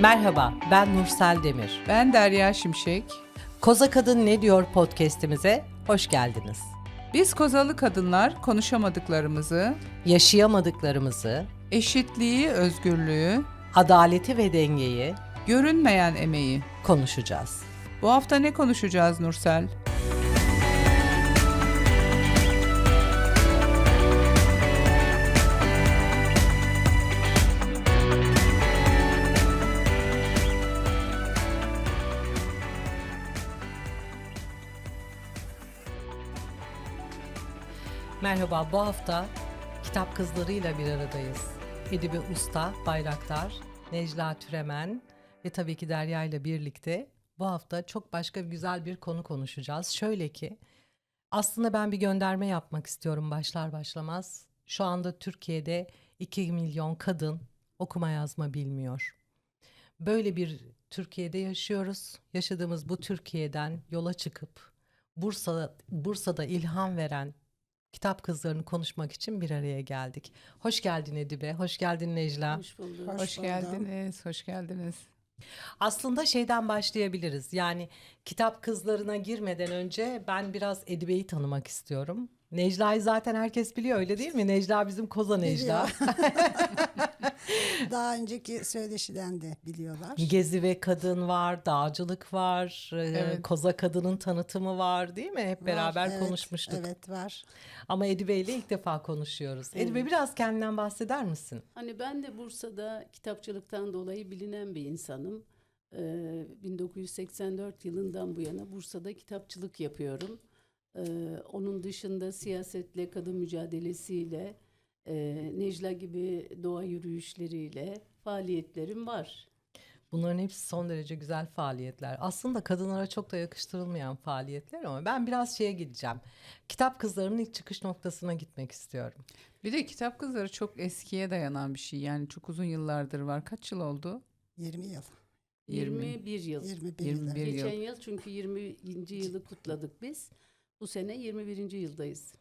Merhaba, ben Nursel Demir. Ben Derya Şimşek. Koza Kadın Ne Diyor podcast'imize hoş geldiniz. Biz kozalı kadınlar konuşamadıklarımızı, Yaşayamadıklarımızı, eşitliği, özgürlüğü, adaleti ve dengeyi görünmeyen emeği. konuşacağız. Bu hafta ne konuşacağız Nursel? Merhaba, bu hafta kitap kızlarıyla bir aradayız. Edibe Usta, Bayraktar, Necla Türemen ve tabii ki Derya ile birlikte bu hafta çok başka güzel bir konu konuşacağız. Şöyle ki, aslında ben bir gönderme yapmak istiyorum başlar başlamaz. Şu anda Türkiye'de 2 milyon kadın okuma yazma bilmiyor. Böyle bir Türkiye'de yaşıyoruz. Yaşadığımız bu Türkiye'den yola çıkıp Bursa Bursa'da ilham veren kitap kızlarını konuşmak için bir araya geldik. Hoş geldin Edibe, hoş geldin Necla. Hoş bulduk. Hoş, geldiniz, hoş geldiniz. Aslında şeyden başlayabiliriz. Yani kitap kızlarına girmeden önce ben biraz Edibe'yi tanımak istiyorum. Necla'yı zaten herkes biliyor öyle değil mi? Necla bizim koza Necla. Daha önceki söyleşiden de biliyorlar. Gezi ve kadın var, dağcılık var, e, Evet. koza kadının tanıtımı var değil mi? Hep Var, beraber evet, konuşmuştuk. Evet var. Ama Edibe ile ilk defa konuşuyoruz. Edibe biraz kendinden bahseder misin? Hani ben de Bursa'da kitapçılıktan dolayı bilinen bir insanım. Ee, 1984 yılından bu yana Bursa'da kitapçılık yapıyorum. Ee, onun dışında siyasetle, kadın mücadelesiyle, e, Necla gibi doğa yürüyüşleriyle faaliyetlerim var. Bunların hepsi son derece güzel faaliyetler. Aslında kadınlara çok da yakıştırılmayan faaliyetler ama ben biraz şeye gideceğim. Kitap kızlarının ilk çıkış noktasına gitmek istiyorum. Bir de kitap kızları çok eskiye dayanan bir şey. Yani çok uzun yıllardır var. Kaç yıl oldu? 20 yıl. 20. 21 yıl. 21 21 yıl. yıl. Geçen yıl çünkü 20. yılı kutladık biz. Bu sene 21. yıldayız.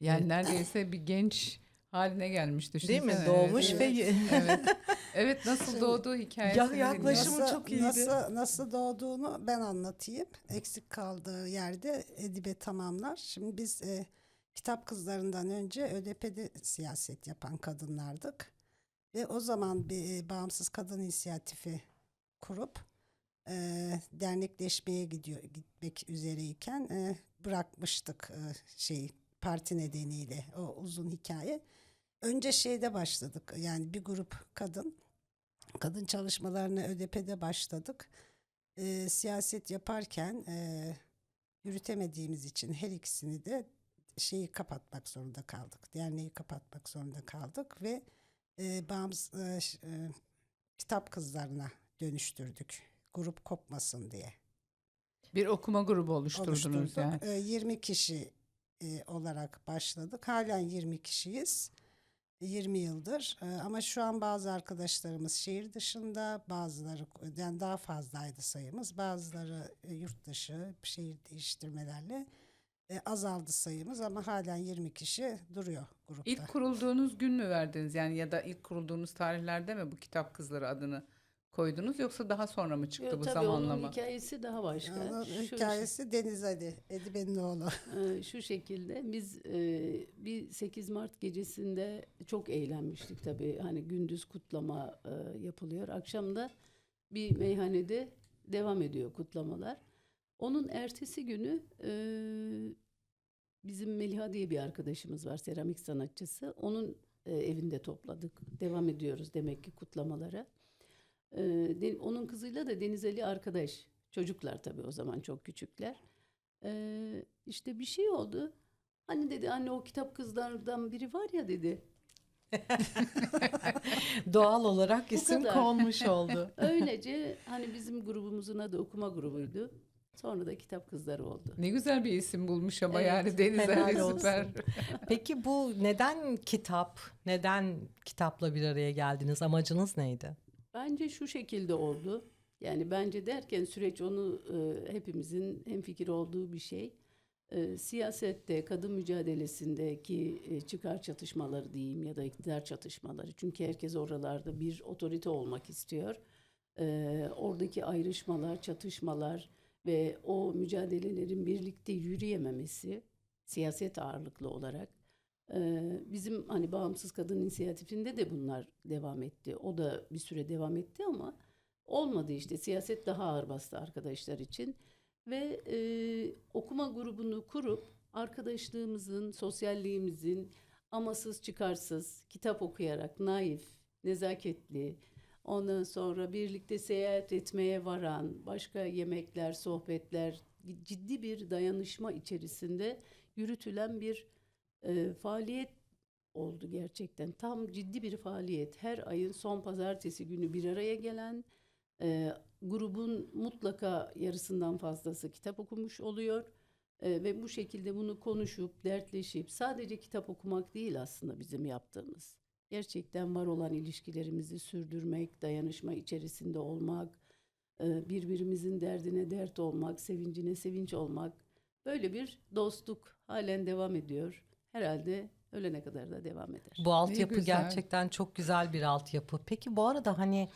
Yani neredeyse bir genç haline gelmiş Değil mi? düşünsene. Doğmuş evet. ve evet. Evet nasıl doğduğu hikayesini Ya dinliyoruz. yaklaşım- Yaşımı çok iyiydi. Nasıl, nasıl doğduğunu ben anlatayım. Eksik kaldığı yerde Edibe tamamlar. Şimdi biz e, kitap kızlarından önce ÖDP'de siyaset yapan kadınlardık. Ve o zaman bir e, bağımsız kadın inisiyatifi kurup e, dernekleşmeye gidiyor gitmek üzereyken e, bırakmıştık e, şey parti nedeniyle o uzun hikaye. Önce şeyde başladık yani bir grup kadın kadın çalışmalarına ÖDP'de başladık. E, siyaset yaparken e, yürütemediğimiz için her ikisini de şeyi kapatmak zorunda kaldık. Derneği kapatmak zorunda kaldık ve e, bağımsız e, e, kitap kızlarına dönüştürdük. Grup kopmasın diye. Bir okuma grubu oluşturdunuz Oluşturduk. yani. E, 20 kişi e, olarak başladık. Halen 20 kişiyiz. 20 yıldır. E, ama şu an bazı arkadaşlarımız şehir dışında bazıları yani daha fazlaydı sayımız. Bazıları e, yurt dışı şehir değiştirmelerle e, azaldı sayımız ama halen 20 kişi duruyor grupta. İlk kurulduğunuz gün mü verdiniz? Yani ya da ilk kurulduğunuz tarihlerde mi bu kitap kızları adını koydunuz yoksa daha sonra mı çıktı Yo, bu tabii zamanlama? onun hikayesi daha başka. Onun Şu- hikayesi Deniz Ali, Edibe'nin oğlu. Ee, şu şekilde biz e, bir 8 Mart gecesinde çok eğlenmiştik tabii. Hani gündüz kutlama e, yapılıyor. Akşam da bir meyhanede devam ediyor kutlamalar. Onun ertesi günü e, bizim Meliha diye bir arkadaşımız var seramik sanatçısı. Onun e, evinde topladık. Devam ediyoruz demek ki kutlamalara. E, de- onun kızıyla da Deniz Ali arkadaş. Çocuklar tabii o zaman çok küçükler. Ee, işte bir şey oldu. Hani dedi anne o kitap kızlardan biri var ya dedi. Doğal olarak Bu isim kadar. konmuş oldu. Öylece hani bizim grubumuzun adı okuma grubuydu. Sonra da kitap kızları oldu. Ne güzel bir isim bulmuş ama Evet, yani Deniz helal Ali olsun. süper. Peki bu neden kitap? Neden kitapla bir araya geldiniz? Amacınız neydi? Bence şu şekilde oldu. Yani bence derken süreç onu e, hepimizin hemfikir olduğu bir şey. E, siyasette, kadın mücadelesindeki e, çıkar çatışmaları diyeyim ya da iktidar çatışmaları. Çünkü herkes oralarda bir otorite olmak istiyor. e, oradaki ayrışmalar, çatışmalar ve o mücadelelerin birlikte yürüyememesi siyaset ağırlıklı olarak bizim hani bağımsız kadın inisiyatifinde de bunlar devam etti. O da bir süre devam etti ama olmadı işte siyaset daha ağır bastı arkadaşlar için ve e, okuma grubunu kurup arkadaşlığımızın, sosyalliğimizin amasız çıkarsız kitap okuyarak naif, nezaketli, ondan sonra birlikte seyahat etmeye varan, başka yemekler, sohbetler, ciddi bir dayanışma içerisinde yürütülen bir e, faaliyet oldu gerçekten. Tam ciddi bir faaliyet. Her ayın son pazartesi günü bir araya gelen e, grubun mutlaka yarısından fazlası kitap okumuş oluyor. E, ve bu şekilde bunu konuşup, dertleşip sadece kitap okumak değil aslında bizim yaptığımız. Gerçekten var olan ilişkilerimizi sürdürmek, dayanışma içerisinde olmak, e, birbirimizin derdine dert olmak, sevincine sevinç olmak. Böyle bir dostluk halen devam ediyor. Herhalde ölene kadar da devam eder. Bu altyapı güzel. gerçekten çok güzel bir altyapı. Peki bu arada hani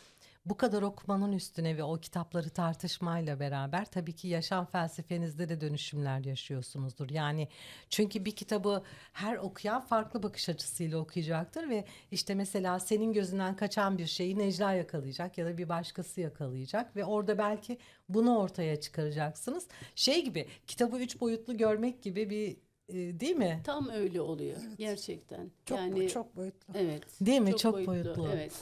bu kadar okumanın üstüne ve o kitapları tartışmayla beraber tabii ki yaşam felsefenizde de dönüşümler yaşıyorsunuzdur. Yani çünkü bir kitabı her okuyan farklı bakış açısıyla okuyacaktır ve işte mesela senin gözünden kaçan bir şeyi Necla yakalayacak ya da bir başkası yakalayacak ve orada belki bunu ortaya çıkaracaksınız. Şey gibi kitabı üç boyutlu görmek gibi bir e, değil mi? Tam öyle oluyor gerçekten. Çok yani çok boyutlu. evet. Değil mi? Çok boyutlu. Evet.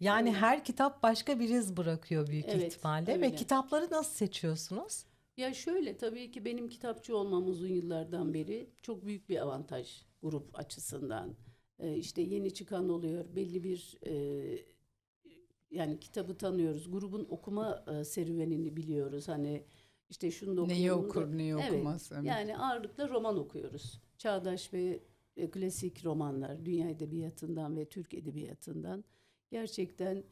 Yani Evet. her kitap başka bir iz bırakıyor büyük Evet, ihtimalle ve öyle. kitapları nasıl seçiyorsunuz? Ya şöyle tabii ki benim kitapçı olmam uzun yıllardan beri çok büyük bir avantaj grup açısından. Ee, işte yeni çıkan oluyor belli bir e, yani kitabı tanıyoruz. Grubun okuma e, serüvenini biliyoruz. Hani işte şunu da Neyi bunu da- okur, neyi Evet, okumaz. evet. Yani ağırlıkla roman okuyoruz. Çağdaş ve e, klasik romanlar, dünya edebiyatından ve Türk edebiyatından. Gerçekten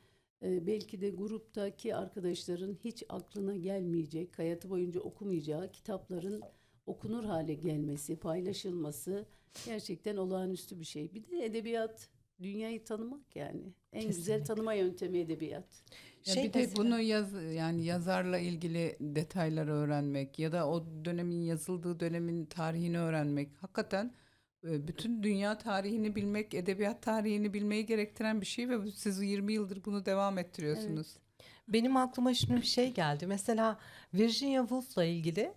e, belki de gruptaki arkadaşların hiç aklına gelmeyecek, hayatı boyunca okumayacağı kitapların okunur hale gelmesi, paylaşılması gerçekten olağanüstü bir şey. Bir de edebiyat dünyayı tanımak yani. En Kesinlikle. güzel tanıma yöntemi edebiyat. Ya Şey bir de bunu yaz yani yazarla ilgili detayları öğrenmek ya da o dönemin yazıldığı dönemin tarihini öğrenmek hakikaten e, bütün dünya tarihini bilmek, edebiyat tarihini bilmeyi gerektiren bir şey ve siz 20 yıldır bunu devam ettiriyorsunuz. Benim aklıma şimdi bir şey geldi. Mesela Virginia Woolf'la ilgili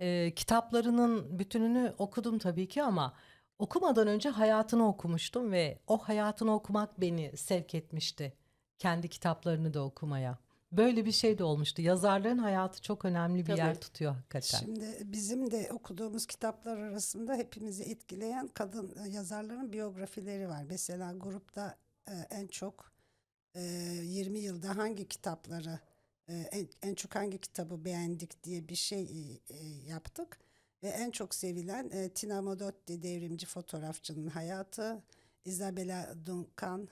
e, kitaplarının bütününü okudum tabii ki ama okumadan önce hayatını okumuştum ve o hayatını okumak beni sevk etmişti. Kendi kitaplarını da okumaya. Böyle bir şey de olmuştu. Yazarların hayatı çok önemli bir Tabii. yer tutuyor hakikaten. Şimdi bizim de okuduğumuz kitaplar arasında hepimizi etkileyen kadın e, yazarların biyografileri var. Mesela grupta e, en çok e, 20 yılda hangi kitapları e, en, en çok hangi kitabı beğendik diye bir şey e, e, yaptık. Ve en çok sevilen e, Tina Modotti devrimci fotoğrafçının hayatı, Isabella Duncan,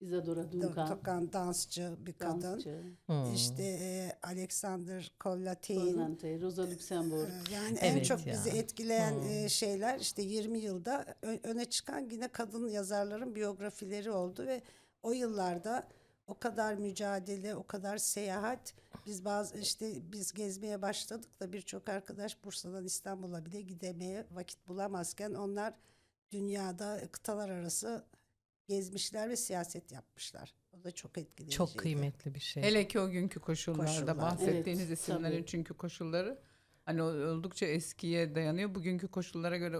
Isadora Duncan, Duncan dansçı bir kadın. dansçı, Hmm. İşte e, Alexander Kollatein. Kollante, Rosa Luxemburg. Ee, Yani en Evet çok ya. bizi etkileyen Hmm. e, şeyler işte 20 yılda ö- öne çıkan yine kadın yazarların biyografileri oldu ve o yıllarda o kadar mücadele, o kadar seyahat biz bazı işte biz gezmeye başladık da birçok arkadaş Bursa'dan İstanbul'a bile gidemeye vakit bulamazken onlar dünyada kıtalar arası gezmişler ve siyaset yapmışlar. O da çok etkileyiciydi. Çok kıymetli bir şey. Hele ki o günkü koşullarda Koşullar. bahsettiğiniz Evet, isimlerin tabii. çünkü koşulları hani oldukça eskiye dayanıyor. Bugünkü koşullara göre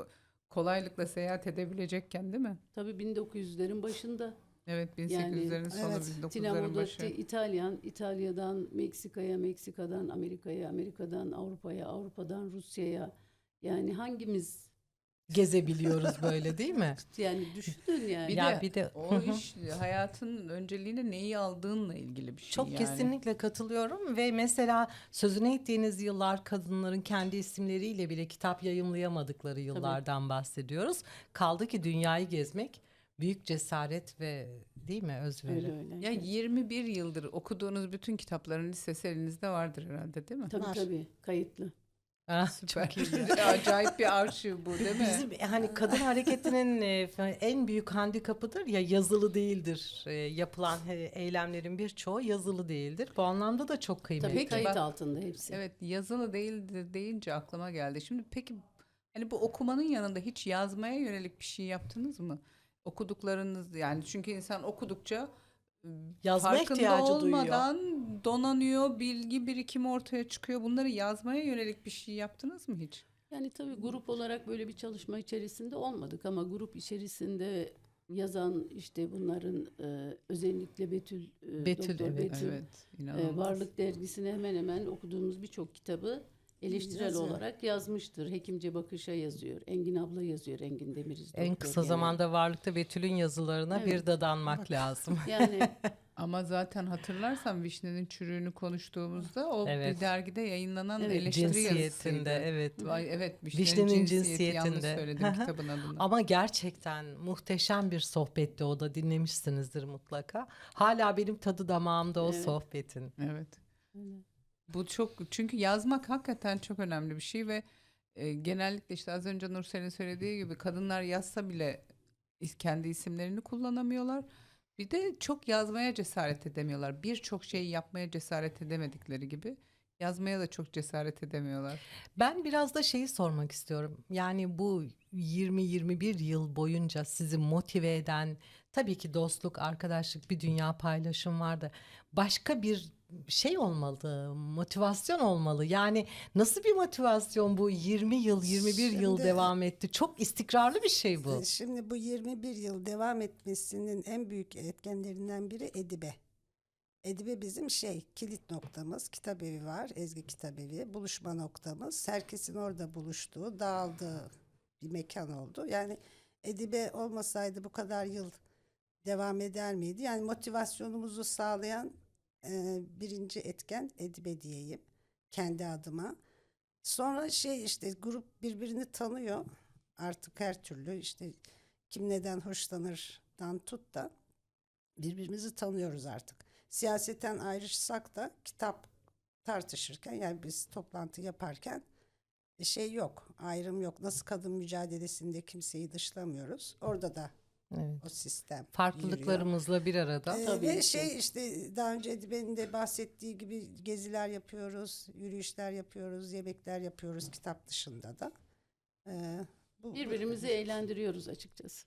kolaylıkla seyahat edebilecekken değil mi? Tabii 1900'lerin başında. Evet 1800'lerin sonu evet, Tina 1900'lerin Modotti başı. İtalyan, İtalya'dan Meksika'ya, Meksika'dan Amerika'ya, Amerika'dan Avrupa'ya, Avrupa'dan Rusya'ya. Yani hangimiz Gezebiliyoruz böyle değil mi? yani düşünün yani. Bir Ya de, bir de- o iş hayatın önceliğine neyi aldığınla ilgili bir şey Çok yani. kesinlikle katılıyorum ve mesela sözüne ettiğiniz yıllar kadınların kendi isimleriyle bile kitap yayımlayamadıkları yıllardan bahsediyoruz. Kaldı ki dünyayı gezmek büyük cesaret ve değil mi özveri? öyle öyle. Ya 21 yıldır okuduğunuz bütün kitapların listesi elinizde vardır herhalde değil mi? tabii Var. tabii kayıtlı. Ah, Süper. çok iyi. Acayip bir arşiv bu değil mi? Bizim e, hani kadın hareketinin e, en büyük handikapıdır ya yazılı değildir. E, yapılan eylemlerin birçoğu yazılı değildir. Bu anlamda da çok kıymetli. Tabii kayıt altında hepsi. Evet yazılı değildir deyince aklıma geldi. Şimdi peki hani bu okumanın yanında hiç yazmaya yönelik bir şey yaptınız mı? Okuduklarınız yani çünkü insan okudukça Yazma farkında ihtiyacı duyuyor. olmadan donanıyor, bilgi birikimi ortaya çıkıyor. Bunları yazmaya yönelik bir şey yaptınız mı hiç? Yani tabii grup olarak böyle bir çalışma içerisinde olmadık ama grup içerisinde yazan işte bunların e, özellikle Betül, e, Betül, Doktor evet. Betül Evet, e. Varlık dergisine hemen hemen okuduğumuz birçok kitabı eleştirel Yazıyor. olarak yazmıştır. Hekimce Bakış'a yazıyor. Engin abla yazıyor. Engin Demiriz. En kısa gene. zamanda varlıkta Betül'ün yazılarına Evet. bir dadanmak lazım. Yani Ama zaten hatırlarsan Vişne'nin çürüğünü konuştuğumuzda o Evet. bir dergide yayınlanan Evet. eleştiri Cinsiyetinde yazısıydı. evet. Vay, evet Vişne'nin, Vişne'nin cinsiyeti, yanlış cinsiyetinde. söyledim kitabın adını. Ama gerçekten muhteşem bir sohbetti o da dinlemişsinizdir mutlaka. Hala benim tadı damağımda o Evet. sohbetin. Evet. Bu çok çünkü yazmak hakikaten çok önemli bir şey ve e, genellikle işte az önce Nursel'in söylediği gibi kadınlar yazsa bile kendi isimlerini kullanamıyorlar. Bir de çok yazmaya cesaret edemiyorlar. Birçok şeyi yapmaya cesaret edemedikleri gibi yazmaya da çok cesaret edemiyorlar. Ben biraz da şeyi sormak istiyorum. Yani bu 20-21 yıl boyunca sizi motive eden tabii ki dostluk, arkadaşlık, bir dünya paylaşım vardı. Başka bir şey olmalı, motivasyon olmalı. Yani nasıl bir motivasyon bu 20 yıl, 21 yıl Şimdi- devam etti? Çok istikrarlı bir şey bu. Şimdi bu 21 yıl devam etmesinin en büyük etkenlerinden biri Edibe. Edibe bizim şey kilit noktamız. Kitabevi var. Ezgi Kitabevi. Buluşma noktamız. Herkesin orada buluştuğu, dağıldığı bir mekan oldu. Yani Edibe olmasaydı bu kadar yıl devam eder miydi? Yani motivasyonumuzu sağlayan birinci etken Edibe diyeyim. Kendi adıma. Sonra şey işte grup birbirini tanıyor. Artık her türlü işte kim neden hoşlanırdan tut da birbirimizi tanıyoruz artık. Siyaseten ayrışsak da kitap tartışırken yani biz toplantı yaparken şey yok, ayrım yok. Nasıl kadın mücadelesinde kimseyi dışlamıyoruz. Orada da Evet. o sistem yürüyor. Farklılıklarımızla bir arada. Ee, Tabii ve ki. şey işte daha önce Edibe'nin de bahsettiği gibi geziler yapıyoruz, yürüyüşler yapıyoruz, yemekler yapıyoruz kitap dışında da. Ee, bu- bu- birbirimizi eğlendiriyoruz açıkçası.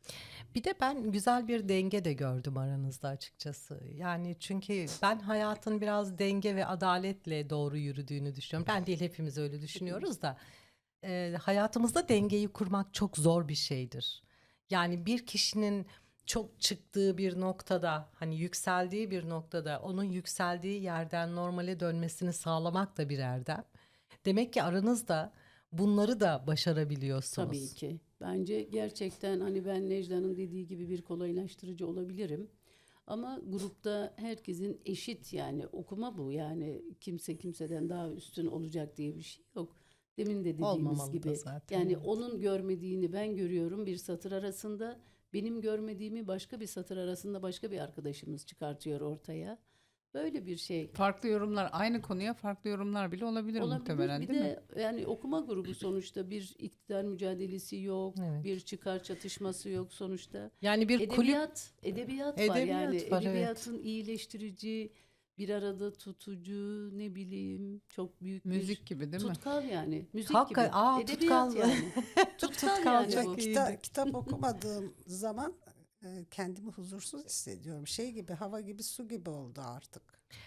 Bir de ben güzel bir denge de gördüm aranızda açıkçası. Yani çünkü ben hayatın biraz denge ve adaletle doğru yürüdüğünü düşünüyorum. Ben değil hepimiz öyle düşünüyoruz da e, hayatımızda dengeyi kurmak çok zor bir şeydir. Yani bir kişinin çok çıktığı bir noktada hani yükseldiği bir noktada onun yükseldiği yerden normale dönmesini sağlamak da bir erdem. Demek ki aranızda bunları da başarabiliyorsunuz. Tabii ki. Bence gerçekten hani ben Necla'nın dediği gibi bir kolaylaştırıcı olabilirim. Ama grupta herkesin eşit yani okuma bu yani kimse kimseden daha üstün olacak diye bir şey yok. Demin de dediğimiz Olmamalı da gibi. zaten, Yani evet. onun görmediğini ben görüyorum bir satır arasında. Benim görmediğimi başka bir satır arasında başka bir arkadaşımız çıkartıyor ortaya. Böyle bir şey. Farklı yorumlar aynı konuya farklı yorumlar bile olabilir, Olabilir. muhtemelen bir değil de mi? yani okuma grubu sonuçta bir iktidar mücadelesi yok, Evet. bir çıkar çatışması yok sonuçta. Yani bir kulüp Edebiyat, edebiyat, var Edebiyat yani var, evet. edebiyatın iyileştirici, bir arada tutucu, ne bileyim çok büyük Müzik bir gibi değil mi? tutkal yani. Müzik Hakika- gibi. aa, edebiyat tutkal. yani. tutkal, Tutkal yani çok bu. Kita- kitap okumadığım zaman e, kendimi huzursuz hissediyorum. Şey gibi, hava gibi, su gibi oldu artık.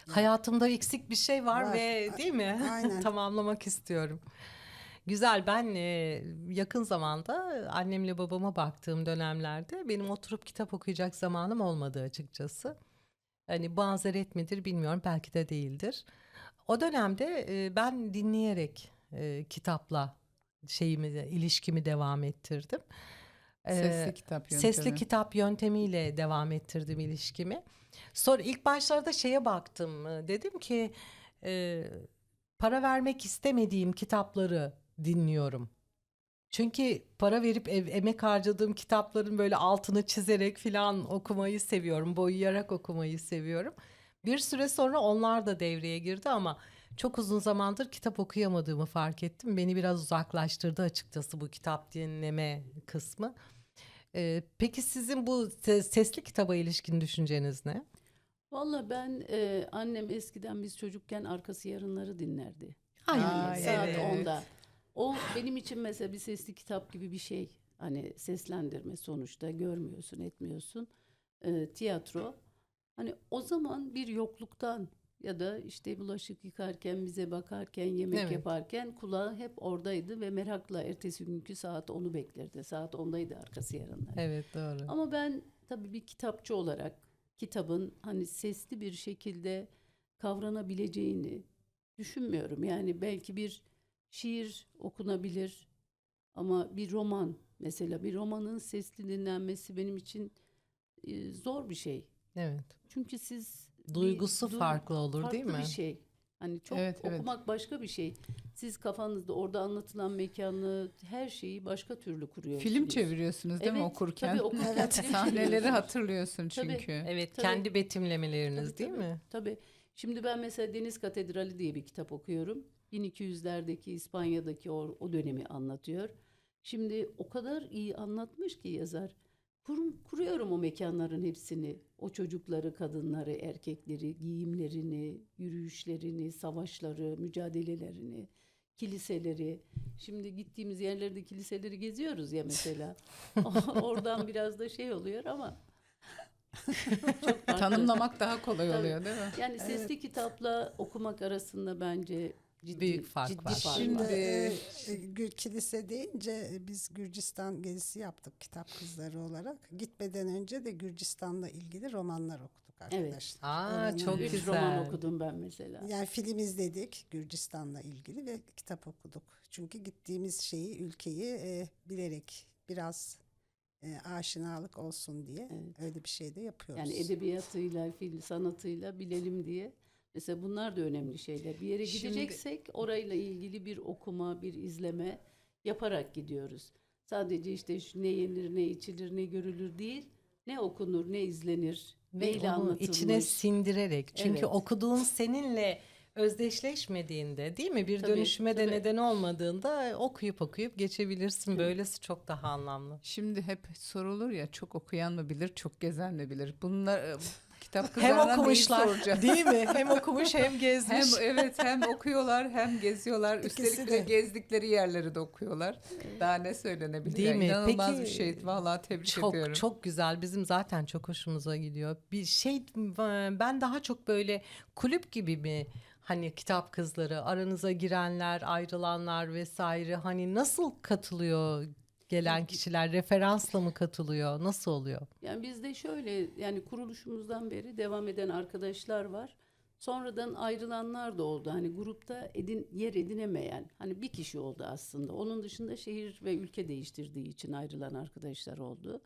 Hayatımda eksik bir şey var, Var. ve değil mi? aynen. Tamamlamak istiyorum. Güzel. Ben e, yakın zamanda annemle babama baktığım dönemlerde benim oturup kitap okuyacak zamanım olmadı açıkçası. Hani bu mazeret midir bilmiyorum. Belki de değildir. O dönemde e, ben dinleyerek e, kitapla şeyimi ilişkimi devam ettirdim. E, Sesli kitap yöntemi. Sesli kitap yöntemiyle devam ettirdim ilişkimi. Sonra ilk başlarda şeye baktım. Dedim ki e, para vermek istemediğim kitapları dinliyorum. Çünkü para verip ev, emek harcadığım kitapların böyle altını çizerek filan okumayı seviyorum. Boyayarak okumayı seviyorum. Bir süre sonra onlar da devreye girdi ama çok uzun zamandır kitap okuyamadığımı fark ettim. Beni biraz uzaklaştırdı açıkçası bu kitap dinleme kısmı. Ee, peki sizin bu se- sesli kitaba ilişkin düşünceniz ne? Valla ben e, annem eskiden biz çocukken arkası yarınları dinlerdi. Ay, Ay, saat evet. 10'da. O benim için mesela bir sesli kitap gibi bir şey. Hani seslendirme sonuçta görmüyorsun, etmiyorsun. Ee, tiyatro. Hani o zaman bir yokluktan ya da işte bulaşık yıkarken, bize bakarken, yemek Evet. yaparken kulağı hep oradaydı ve merakla ertesi günkü saat onu beklerdi. Saat 10'daydı arkası yarınlar. Evet doğru. Ama ben tabii bir kitapçı olarak kitabın hani sesli bir şekilde kavranabileceğini düşünmüyorum. Yani belki bir şiir okunabilir ama bir roman mesela bir romanın sesli dinlenmesi benim için e, zor bir şey. Evet. Çünkü siz bir Duygusu du- farklı olur farklı değil mi? bir şey. Hani çok Evet, evet. okumak başka bir şey. Siz kafanızda orada anlatılan mekanı, her şeyi başka türlü kuruyorsunuz. Film çeviriyorsunuz değil mi Evet, okurken? tabii okurken Evet. Sahneleri hatırlıyorsun Tabii. çünkü. Evet, Tabii. kendi betimlemeleriniz Tabii, değil tabii, mi? Tabii. Şimdi ben mesela Deniz Katedrali diye bir kitap okuyorum. 1200'lerdeki İspanya'daki o, o dönemi anlatıyor. Şimdi o kadar iyi anlatmış ki yazar. Kurum, kuruyorum o mekanların hepsini. O çocukları, kadınları, erkekleri, giyimlerini, yürüyüşlerini, savaşları, mücadelelerini, kiliseleri. Şimdi gittiğimiz yerlerde kiliseleri geziyoruz ya mesela. Oradan biraz da şey oluyor ama. Tanımlamak daha kolay Tabii. oluyor değil mi? Yani sesli kitapla okumak arasında bence ciddi, Büyük fark ciddi var. fark Şimdi var. e, e, Gül kilise deyince e, biz Gürcistan gezisi yaptık kitap kızları olarak. Gitmeden önce de Gürcistan'la ilgili romanlar okuduk arkadaşlar. Aa, Öğrenci çok Üç güzel. roman okudum ben mesela. Yani film izledik Gürcistan'la ilgili ve kitap okuduk. Çünkü gittiğimiz şeyi, ülkeyi e, bilerek biraz e, aşinalık olsun diye Evet. öyle bir şey de yapıyoruz. Yani edebiyatıyla, film sanatıyla bilelim diye. Mesela bunlar da önemli şeyler. Bir yere Şimdi- gideceksek orayla ilgili bir okuma, bir izleme yaparak gidiyoruz. Sadece işte şu ne yenir, ne içilir, ne görülür değil. Ne okunur, ne izlenir, neyle onu anlatılmış. içine sindirerek. Çünkü Evet. okuduğun seninle özdeşleşmediğinde değil mi? Bir Tabii, dönüşüme de tabii. neden olmadığında okuyup okuyup geçebilirsin. Böylesi çok daha anlamlı. Şimdi hep sorulur ya çok okuyan mı bilir, çok gezen mi bilir? Bunlar kitap Hem okumuşlar soracağım? değil mi? Hem okumuş hem gezmiş. Hem evet hem okuyorlar hem geziyorlar. İkisi Üstelik de de. gezdikleri yerleri de okuyorlar. Daha ne söylenebilir? Değil mi? İnanılmaz Peki, bir şey. Vallahi tebrik çok ediyorum. çok güzel. Bizim zaten çok hoşumuza gidiyor. Bir şey ben daha çok böyle kulüp gibi mi hani kitap kızları aranıza girenler, ayrılanlar vesaire hani nasıl katılıyor gelen kişiler referansla mı katılıyor? Nasıl oluyor? Yani bizde şöyle yani kuruluşumuzdan beri devam eden arkadaşlar var. Sonradan ayrılanlar da oldu. Hani grupta edin, yer edinemeyen hani bir kişi oldu aslında. Onun dışında şehir ve ülke değiştirdiği için ayrılan arkadaşlar oldu.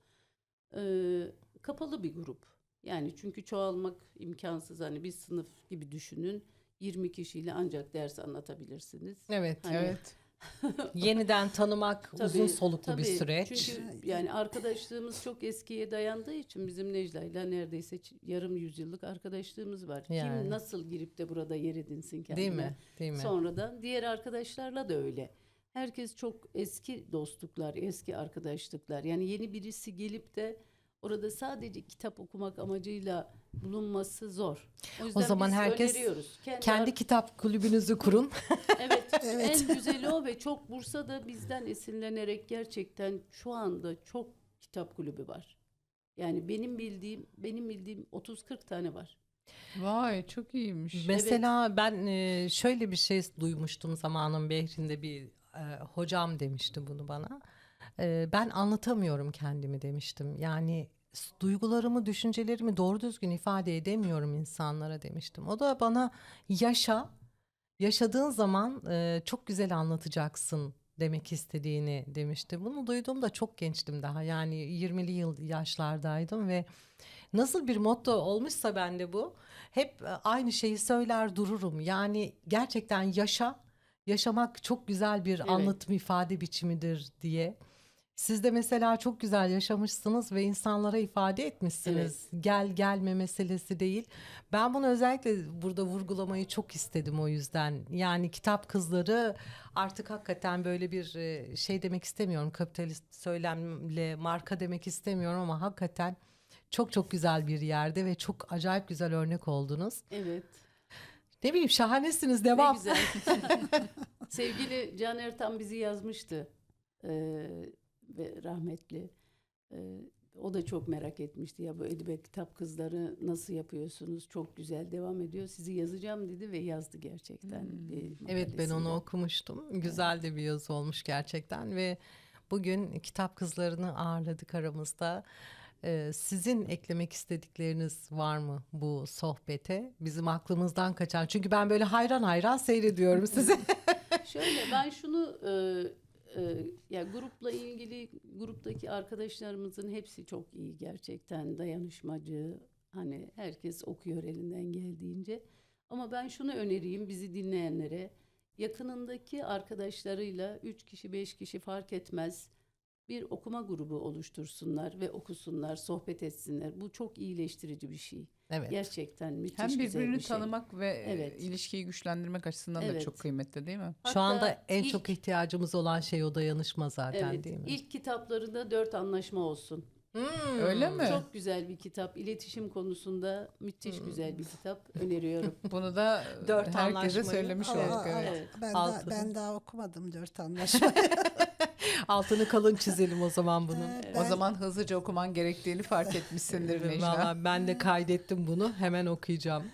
Ee, kapalı bir grup. Yani çünkü çoğalmak imkansız. Hani bir sınıf gibi düşünün. 20 kişiyle ancak ders anlatabilirsiniz. Evet. Hani- Evet. Yeniden tanımak uzun Tabii, soluklu bir tabii. süreç. Çünkü yani arkadaşlığımız çok eskiye dayandığı için bizim Necla'yla neredeyse yarım yüzyıllık arkadaşlığımız var. Yani. Kim nasıl girip de burada yer edinsin kendine. Değil mi? Değil mi? Sonradan diğer arkadaşlarla da öyle. Herkes çok eski dostluklar, eski arkadaşlıklar. Yani yeni birisi gelip de orada sadece kitap okumak amacıyla bulunması zor. O, yüzden zaman biz herkes. Kendi, Kendi kitap kulübünüzü kurun. Evet, Evet. en güzeli o ve çok Bursa'da bizden esinlenerek gerçekten şu anda çok kitap kulübü var. Yani benim bildiğim benim bildiğim 30-40 tane var. Vay çok iyiymiş. Mesela ben e, şöyle bir şey duymuştum zamanın behrinde bir e, hocam demişti bunu bana. E, ben anlatamıyorum kendimi demiştim. Yani duygularımı, düşüncelerimi doğru düzgün ifade edemiyorum insanlara demiştim. O da bana yaşa, yaşadığın zaman e, çok güzel anlatacaksın demek istediğini demişti. Bunu duyduğumda çok gençtim daha. Yani 20'li yıl yaşlardaydım ve nasıl bir motto olmuşsa bende bu. Hep e, aynı şeyi söyler dururum. Yani gerçekten yaşa, yaşamak çok güzel bir Evet. anlatım ifade biçimidir diye. Siz de mesela çok güzel yaşamışsınız ve insanlara ifade etmişsiniz. Gel gelme meselesi değil. Ben bunu özellikle burada vurgulamayı çok istedim o yüzden. Yani kitap kızları artık hakikaten böyle bir e, şey demek istemiyorum. Kapitalist söylemle marka demek istemiyorum ama hakikaten çok çok güzel bir yerde ve çok acayip güzel örnek oldunuz. Evet. Ne bileyim şahanesiniz Ne devam. güzel. Sevgili Can Ertan bizi yazmıştı. Ee, ve rahmetli. Ee, o da çok merak etmişti ya bu edebiyat kitap kızları nasıl yapıyorsunuz? Çok güzel devam ediyor. Sizi yazacağım dedi ve yazdı gerçekten. Hmm. bir Evet ben onu okumuştum. Güzel de bir yazı olmuş gerçekten ve bugün kitap kızlarını ağırladık aramızda. Ee, sizin eklemek istedikleriniz var mı bu sohbete? Bizim aklımızdan kaçan. Çünkü ben böyle hayran hayran seyrediyorum sizi. Şöyle ben şunu e, e, ya grupla ilgili gruptaki arkadaşlarımızın hepsi çok iyi gerçekten dayanışmacı. Hani herkes okuyor elinden geldiğince. Ama ben şunu önereyim bizi dinleyenlere. Yakınındaki arkadaşlarıyla üç kişi beş kişi fark etmez. Bir okuma grubu oluştursunlar ve okusunlar sohbet etsinler. Bu çok iyileştirici bir şey evet. gerçekten müthiş Hem güzel birbirini bir şey. tanımak ve e, Evet. ilişkiyi güçlendirmek açısından da Evet. çok kıymetli değil mi? Şu Hatta anda en ilk- çok ihtiyacımız olan şey o dayanışma zaten Evet, değil mi? ilk kitaplarında dört anlaşma olsun. Hmm. Öyle mi? Çok güzel bir kitap. İletişim konusunda müthiş güzel bir kitap öneriyorum. Bunu da Dört herkese anlaşmayı. söylemiş Aa, olduk. Evet. Evet. Ben, daha, ben daha okumadım dört anlaşma. Altını kalın çizelim o zaman bunun. Ee, O ben- zaman hızlıca okuman gerektiğini fark etmişsindir Necla. Vallahi ben de kaydettim bunu. Hemen okuyacağım.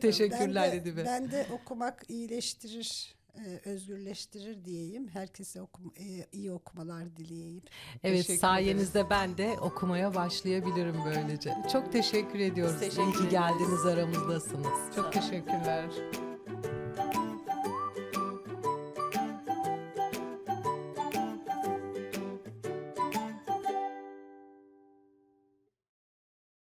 Teşekkürler ben de, Edibe. ben de okumak iyileştirir, e, özgürleştirir diyeyim. Herkese okum, e, iyi okumalar dileyeyim. Evet Teşekkür sayenizde ben de okumaya başlayabilirim böylece. Çok teşekkür ediyoruz. teşekkür İyi ki geldiniz aramızdasınız. Çok teşekkürler.